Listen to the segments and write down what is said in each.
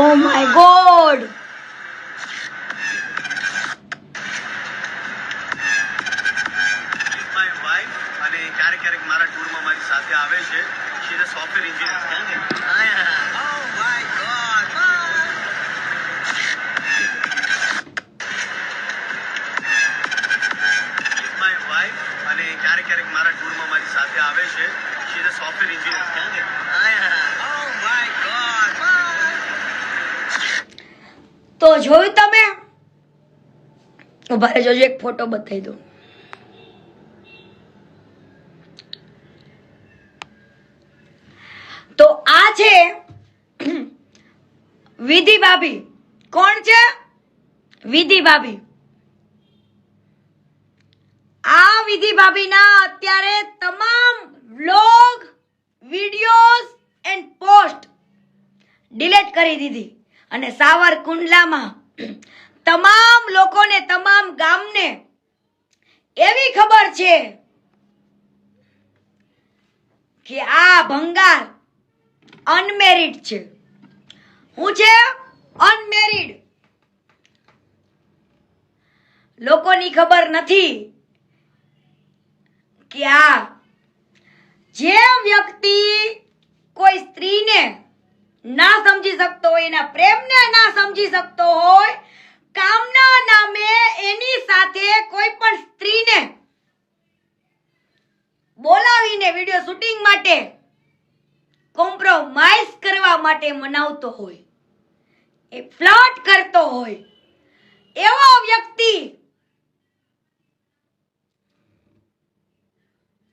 Oh my god! અને ક્યારેક ક્યારેક મારા ટૂરમાં મારી સાથે આવે છે. She is software engineer oh my god my wife અને ક્યારેક ક્યારેક મારા ટૂરમાં મારી સાથે આવે છે. શી ઇઝ સોફ્ટવેર એન્જિનિયર તો જોયું તમે? ઊભા જોજો એક ફોટો બતાવી દઉં. તો આ છે વિધિ ભાભી. કોણ છે? વિધિ ભાભી. આ વિધિ ભાભીના અત્યારે તમામ vlog videos and post delete કરી દીધી. અને સાવરકુંડલામાં તમામ લોકોને, તમામ ગામને એવી ખબર છે કે આ ભંગાર અનમેરિડ છે. હું છે અનમેરિડ લોકોની ખબર નથી કે આ જે વ્યક્તિ કોઈ સ્ત્રીને ના સમજી શકતો હોય, એના પ્રેમને ના સમજી શકતો હોય, કામના નામે એની સાથે કોઈ પણ સ્ત્રીને બોલાવીને વીડિયો શૂટિંગ માટે કોમ્પ્રોમાઇઝ કરવા માટે મનાવતો હોય, એ ફ્લર્ટ કરતો હોય, એવો વ્યક્તિ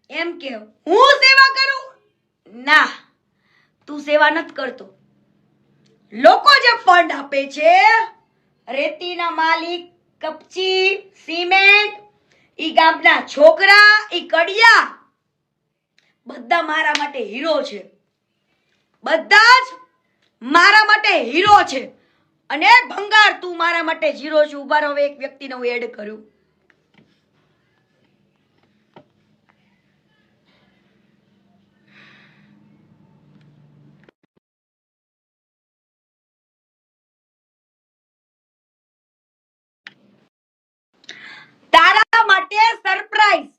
એમ કે, હું સેવા કરું? ના, તું સેવા નથી કરતો. લોકો જે ફંડ આપે છે, રેતીના માલિક, કપચી, સિમેન્ટ, ઈ ગામના છોકરા, ઈ કડિયા, બધા મારા માટે હીરો છે. બધા જ મારા માટે હીરો છે. અને ભંગાર તું મારા માટે જીરો છે. ઊભા રહો, એક વ્યક્તિને હું એડ કરું તારા માટે સરપ્રાઈઝ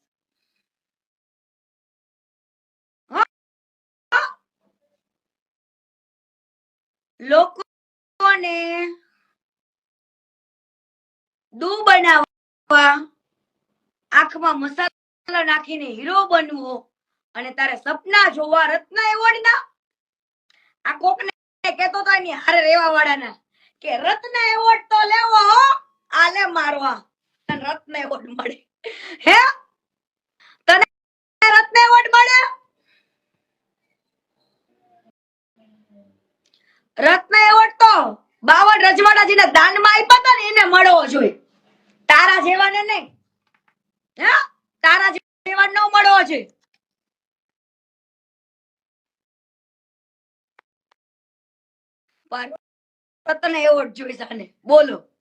લોકોને દૂ બનાવવા, આંખમાં મસાલો નાખીને હીરો બનવો અને તારે સપના જોવા રત્ન એવોર્ડ ના. આ કોકને કેતો તો એની હારે રેવા વાળાના કે, રત્ન એવોર્ડ તો લેવો આલે મારવા. રત્ન એવોર્ડ મળે. હે? તને રત્ન એવોર્ડ મળે? રત્ન એવોર્ડ તો બાવન રજવાડાજીને દાનમાં આપ્યા હતા ને એને મળવો જોઈએ. તારા જેવાને નહીં. હે? તારા જેવા ન મળવો જોઈએ. રત્ન એવોર્ડ જોઈશ આને બોલો.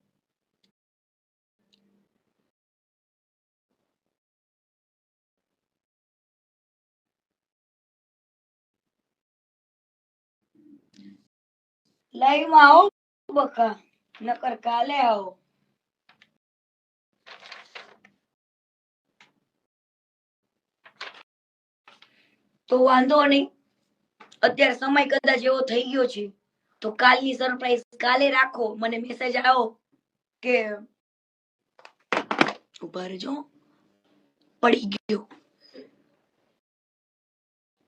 લાઈવમાં આવો બકા, નકર કાલે આવો. તો વાંધો નહીં. અત્યારે સમય કદાચ એવો થઈ ગયો છે. તો કાલની સરપ્રાઈઝ કાલે રાખો. મને મેસેજ આવો કે ઊભા રહેજો પડી ગયો.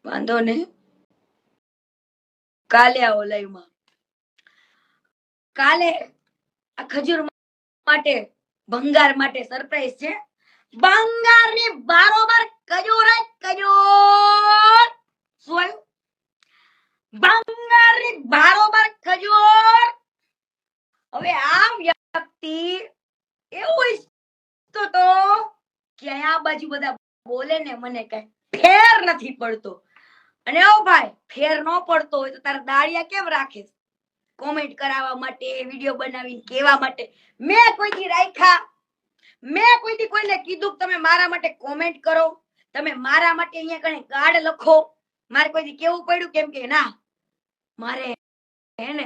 વાંધો ને કાલે આવો લાઈવમાં. કાલે ખજૂર માટે, ભંગાર માટે સરપ્રાઈઝ છે. ભંગારની બારોબાર ખજૂર જ ખજૂર. શું ભંગારની બારોબાર ખજૂર. હવે આ વ્યક્તિ એવું ઈચ્છતો તો કે બાજુ બધા બોલે ને મને કઈ ફેર નથી પડતો. અને ઓ ભાઈ, ફેર ન પડતો હોય તો તારા દાળિયા કેમ રાખે કોમેન્ટ કરાવવા માટે વીડિયો બનાવીને કેવા માટે. મેં કોઈથી રાખ્યા? મેં કોઈથી કોઈને કીધું તમે મારા માટે કોમેન્ટ કરો? તમે મારા માટે અહીંયા કણે કાર્ડ લખો? મારે કોઈથી કેવું પડ્યું કેમ કે ના, મારે હે ને,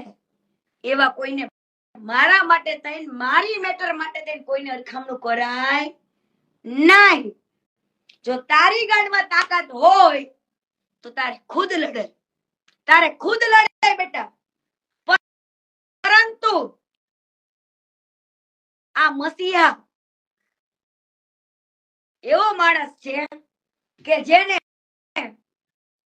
એવા કોઈને મારા માટે થઈને, મારી મેટર માટે થઈને કોઈને અરખામણું કરાય નહીં. જો તારી ગાંડમાં તાકાત હોય, તો તારે ખુદ લડે. તારે ખુદ લડાય બેટા. પરંતુ આ મસીહા એવો માણસ છે કે જેને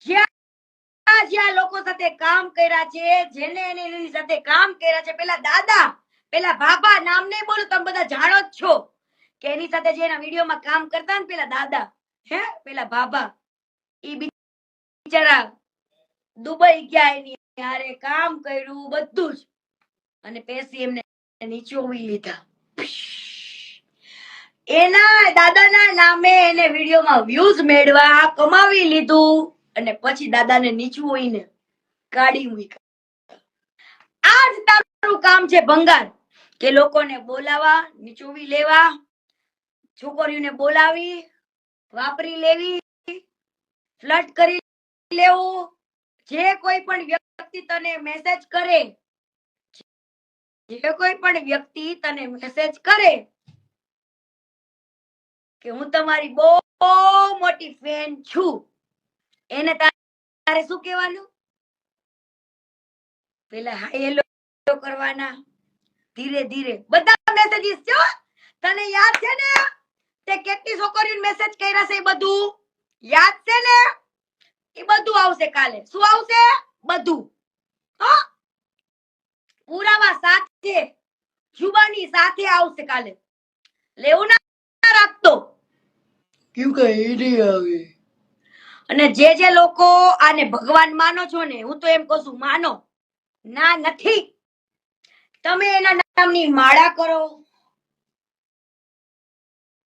જ્યાં જ્યાં લોકો સાથે કામ કર્યા છે, જેને એની સાથે કામ કર્યા છે, પેલા દાદા, પેલા બાબા નામ નહીં બોલું, તમે બધા જાણો જ છો કે એની સાથે જે એના વિડીયોમાં કામ કરતા ને પેલા દાદા, હે, પેલા બાબા ઈ બિચારા દુબઈ ગયા એની હારે કામ કર્યું બધું જ. અને પેસી એમને નીચોવી લીધા. એના દાદાના નામે એને વિડીયોમાં વ્યૂઝ મેળવા કમાવી લીધું અને પછી દાદાને નીચું કાઢી મૂકી આ જ તારું કામ છે ભંગાર, કે લોકોને બોલાવા નીચોવી લેવા, છોકરીઓને બોલાવી, વાપરી લેવી ફ્લટ કરી લેવું, જે કોઈ પણ વ્યક્તિ તને મેસેજ કરે જે કોઈ પણ વ્યક્તિ તને મેસેજ કરે કે હું તમારી બહુ મોટી ફેન છું, એને તારે શું કહેવાનું? પેલા હાય હેલો કરવાના, ધીરે ધીરે. બધા મેસેજીસ જો તને યાદ છે ને? તે કેટલી છોકરીઓને મેસેજ કર્યા છે એ બધું? યાદ છે ને? એ બધું આવશે કાલે. શું આવશે? બધું. હા? પુરાવા સાથે જુબાની સાથે આવશે કાલે. લેવું ના રાખતો કેવું કઈ નહીં આવે. અને જે જે લોકો આને ભગવાન માનો છો ને હું તો એમ કહું છું માનો. ના નથી. તમે એના નામની માળા કરો.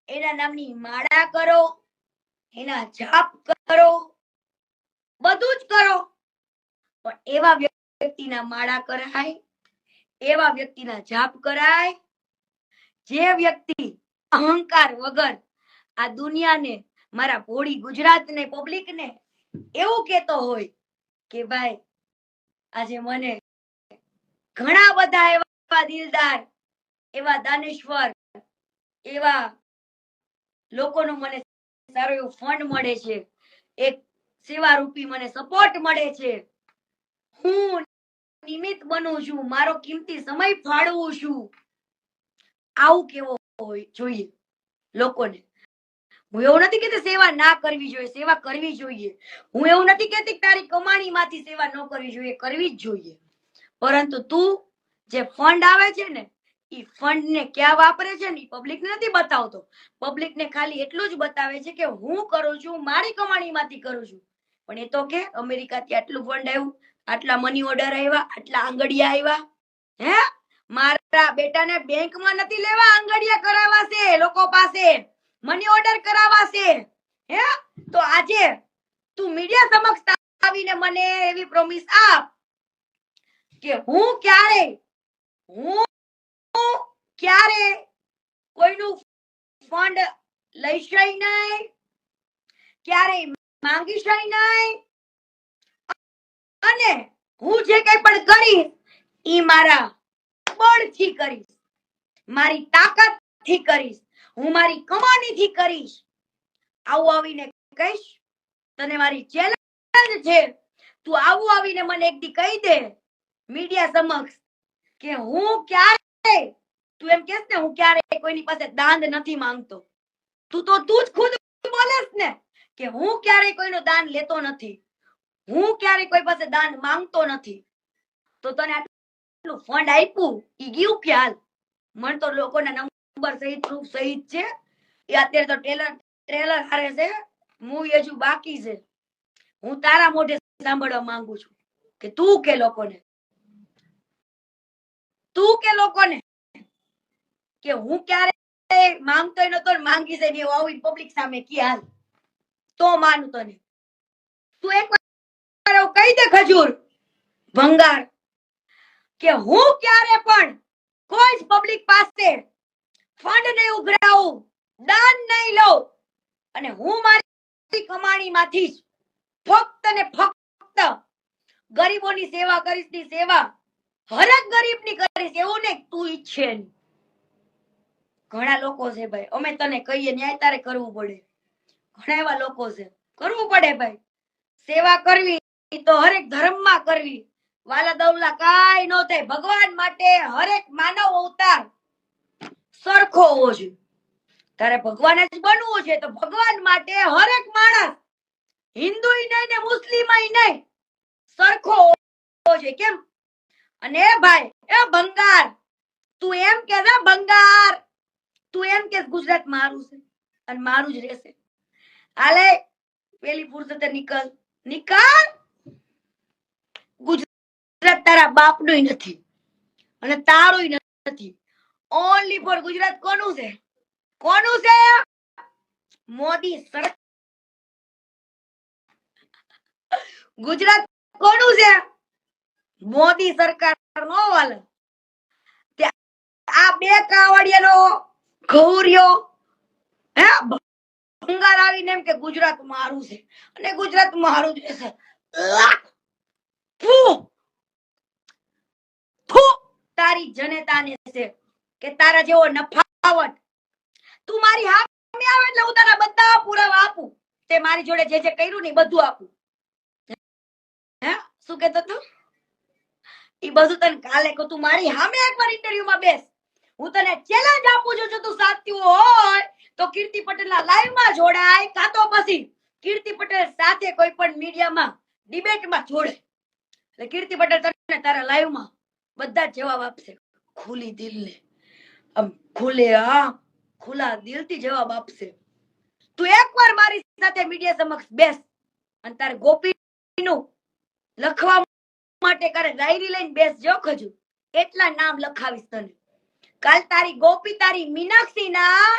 એના નામની માળા કરો. એના જાપ કરો. બધું જ કરો. પણ એવા વ્યક્તિના માળા કરાય એવા વ્યક્તિના જાપ કરાય, જે વ્યક્તિ અહંકાર વગર આ દુનિયાને, મારા ભોળી ગુજરાતને, પબ્લિકને એવું કેતો હોય કે ભાઈ, આજે મને ઘણા બધા એવા દિલદાર, એવા દાનેશ્વર, એવા લોકોનો મને સારો એવો ફંડ મળે છે, એક સેવા રૂપી મને સપોર્ટ મળે છે. હું નિમિત્ત બનું છું. મારો કિંમતી સમય ફાળવું છું. આવું કેવો હોય જોઈએ લોકોને. હું એવું નથી કે સેવા ના કરવી જોઈએ, સેવા કરવી જોઈએ. હું એવું નથી કેતી તારી કમાણીમાંથી સેવા ન કરવી જોઈએ, કરવી જ જોઈએ. પરંતુ તું જે ફંડ આવે છે ને એ ફંડ ને ક્યાં વાપરે છે ને પબ્લિક નથી બતાવતો. પબ્લિક ને ખાલી એટલું જ બતાવે છે કે હું કરું છું, મારી કમાણીમાંથી કરું છું. પણ એ તો કે, અમેરિકાથી આટલું ફંડ આવ્યું આટલા મની ઓર્ડર આવ્યા આટલા આંગડિયા આવ્યા હે? મારા બેટાને બેંકમાં નથી લેવા આંગડિયા કરાવાશે, લોકો પાસે મની ઓર્ડર કરાવાશે. હે? તો આજે તું મીડિયા સમક્ષ આવીને મને એવી પ્રોમિસ આપ કે હું ક્યારે હું ક્યારે કોઈનું ફંડ લઈશ નહીં ક્યારે માંગીશ નહીં અને હું જે કઈ પણ કરીશ એ મારા બળથી કરીશ. મારી તાકાતથી કરીશ. હું મારી કમાણીથી કરીશ. આવું આવીને કહીશ, તને મારી ચેલેન્જ છે. તું આવું આવીને મને એક દી કહી દે મીડિયા સમક્ષ કે હું ક્યારે, તું એમ કેસ ને, હું ક્યારે કોઈની પાસે દાંત નથી માંગતો. તું તો તું જ ખુદ બોલેસ ને કે હું ક્યારે કોઈનો દાન લેતો નથી. હું ક્યારે કોઈ પાસે દાન માંગતો નથી. તો તને આટલું ફંડ આપ્યું, ઈ ગયું હાલ મને તો લોકોના નંબર સહિત પ્રૂફ સહિત છે. એ અત્યારે તો ટ્રેલર ટ્રેલર હારે છે. મૂવી હજુ બાકી છે. હું તારા મોઢે સાંભળવા માંગુ છું કે તું કે લોકોને? તું કે લોકોને? કે હું ક્યારે માંગતો નતો માંગી છે ને આવું પબ્લિક સામે કે હાલ તો માનું તને. તું એક કહી દે ખજૂર. ભંગાર. કે હું ક્યારે પણ કોઈ જ પબ્લિક પાસે ફંડ નહીં ઉઘરાવું, દાન નહીં લઉં, અને હું મારી કમાણીમાંથી જ ફક્ત ને ફક્ત ગરીબોની સેવા કરીશ, ની સેવા હરેક ગરીબની કરીશ, એવું ને તું ઈચ્છે. ઘણા લોકો છે ભાઈ, અમે તને કહીએ, ન્યાય તારે કરવું પડે. ઘણા એવા લોકો છે, કરવું પડે ભાઈ. સેવા કરવી તો હરેક ધર્મમાં કરવી. વાલા દવલા કાંઈ ન થાય. ભગવાન માટે હરેક માનવ અવતાર સરખો હોવો જોઈએ. તારે ભગવાન જ બનવું છે તો ભગવાન માટે હરેક માણસ હિન્દુ નહીં ને મુસ્લિમ નહીં સરખો હોવો છે કેમ? અને ભાઈ, એ બંગાર તું એમ કે ને બંગાર તું એમ કે ગુજરાત મારું છે. અને મારું જ રહેશે. હાલે, પેલી ફુરસતે નીકળ નીકળ ગુજરાત તારા બાપનું નથી અને તારું નથી. ઓનલી ફોર ગુજરાત કોનું છે? કોનું છે? મોદી સરકાર ગુજરાત કોનું છે? મોદી સરકાર નો વાલ આ બે કાવડિયાનો ગૌર્યો હે, ભંગાર આવીને એમ કે ગુજરાત મારું છે અને ગુજરાત મારું જ રહેશે. તારી જનતાને છે કે તારા જેવો નફાવટ. તું મારી હામે આવે એટલે હું તારા બધા પુરાવા આપું. તે મારી જોડે જે જે કર્યું ને બધું આપું. હે? શું કહેતો તું ઈ બધું તને કાલે કહું, તું મારી સામે એકવાર ઇન્ટરવ્યુમાં બેસ. હું તને ચેલેન્જ આપું છું, જો તું સાચું હોય તો કીર્તિ પટેલના લાઈવમાં જોડાય, કાં તો પછી કીર્તિ પટેલ સાથે કોઈ પણ મીડિયામાં ડિબેટમાં જોડે. એટલે કીર્તિ પટેલ તને તારા લાઈવમાં બધા જવાબ આપશે. ખુલી દિલને. આમ ખુલે, હા, ખુલ્લા દિલથી જવાબ આપશે. તું એકવાર મારી સાથે મીડિયા સમક્ષ બેસ અને તારે ગોપીનું લખવા માટે કરે ડાયરી લઈને બેસજો ખજુ એટલા નામ લખાવીશ તને. કાલ તારી ગોપી, તારી મીનાક્ષી ના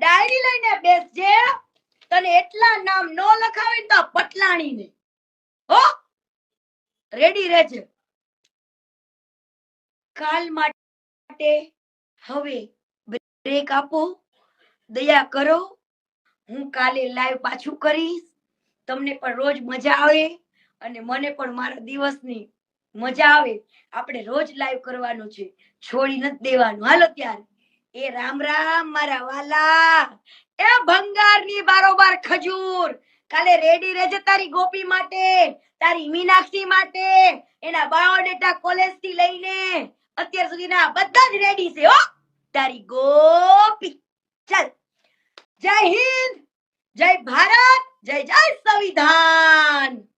ડાયરી લઈને બેસજે. તને એટલા નામ નો લખાવે ને તો પટલાણી પટલાણીને. હો? રેડી રહેજે કાલ માટે હવે બ્રેક આપો. દયા કરો. હું કાલે લાઈવ પાછું કરીશ. તમને પણ રોજ મજા આવે અને મને પણ મારા દિવસની મજા આવે. આપણે રોજ લાઈવ કરવાનું છે. છોડી નથી દેવાનું. હાલો ત્યારે. એ રામ રામ, મારા વાલા. એ ભંગારની બારોબાર ખજૂર. કાલે રેડી રહેજે તારી ગોપી માટે, તારી મીનાક્ષી માટે, એના બાયોડેટા કોલેજથી લઈને અત્યાર સુધીના બધા જ રેડી છે, હો. તારી ગોપી. ચાલ. જય હિન્દ, જય ભારત, જય જય સંવિધાન.